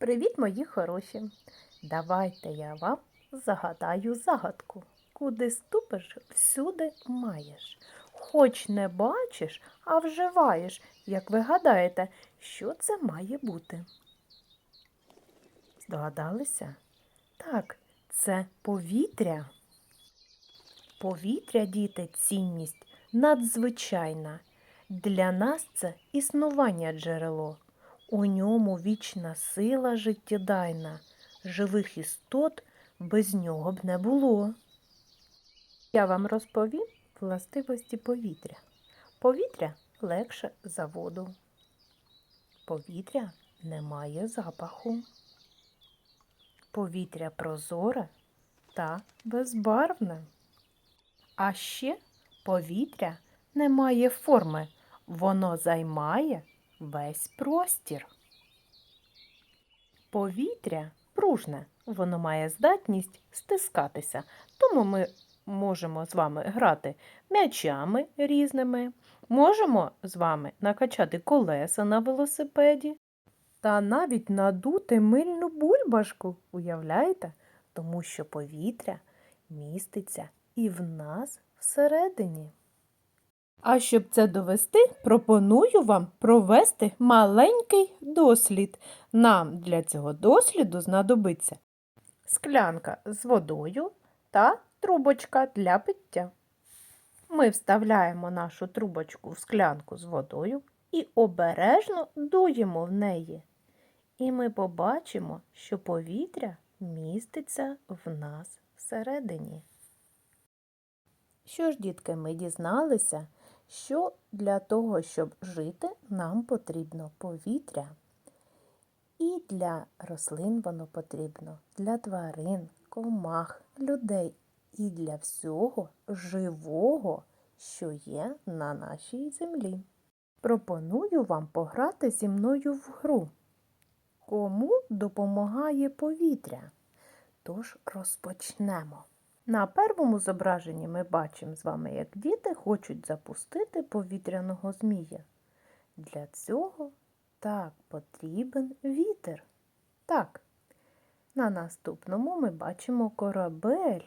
Привіт, мої хороші! Давайте я вам загадаю загадку. Куди ступиш, всюди маєш. Хоч не бачиш, а вживаєш. Як ви гадаєте, що це має бути? Здогадалися? Так, це повітря. Повітря, діти, цінність надзвичайна. Для нас це існування джерело. У ньому вічна сила життєдайна. Живих істот без нього б не було. Я вам розповім властивості повітря. Повітря легше за воду. Повітря не має запаху. Повітря прозоре та безбарвне. А ще повітря не має форми, воно займає весь простір. Повітря пружне, воно має здатність стискатися, тому ми можемо з вами грати м'ячами різними, можемо з вами накачати колеса на велосипеді та навіть надути мильну бульбашку, уявляєте? Тому що повітря міститься і в нас всередині. А щоб це довести, пропоную вам провести маленький дослід. Нам для цього досліду знадобиться склянка з водою та трубочка для пиття. Ми вставляємо нашу трубочку в склянку з водою і обережно дуємо в неї. І ми побачимо, що повітря міститься в нас всередині. Що ж, дітки, ми дізналися, що для того, щоб жити, нам потрібно повітря. І для рослин воно потрібно, для тварин, комах, людей і для всього живого, що є на нашій землі. Пропоную вам пограти зі мною в гру. Кому допомагає повітря? Тож розпочнемо. На першому зображенні ми бачимо з вами, як діти хочуть запустити повітряного змія. Для цього так потрібен вітер. Так. На наступному ми бачимо корабель,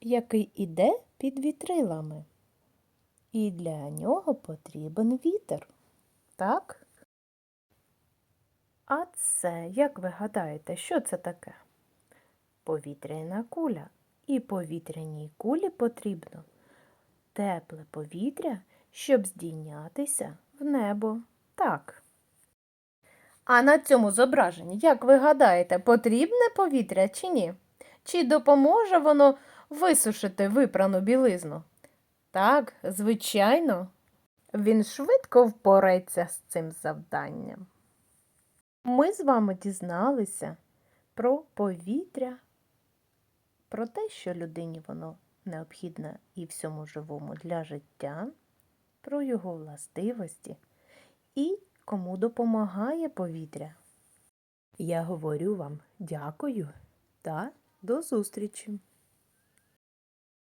який іде під вітрилами. І для нього потрібен вітер. Так? А це, як ви гадаєте, що це таке? Повітряна куля. І повітряній кулі потрібно тепле повітря, щоб здійнятися в небо. Так. А на цьому зображенні, як ви гадаєте, потрібне повітря чи ні? Чи допоможе воно висушити випрану білизну? Так, звичайно, він швидко впорається з цим завданням. Ми з вами дізналися про повітря про те, що людині воно необхідне і всьому живому для життя, про його властивості і кому допомагає повітря. Я говорю вам дякую та до зустрічі!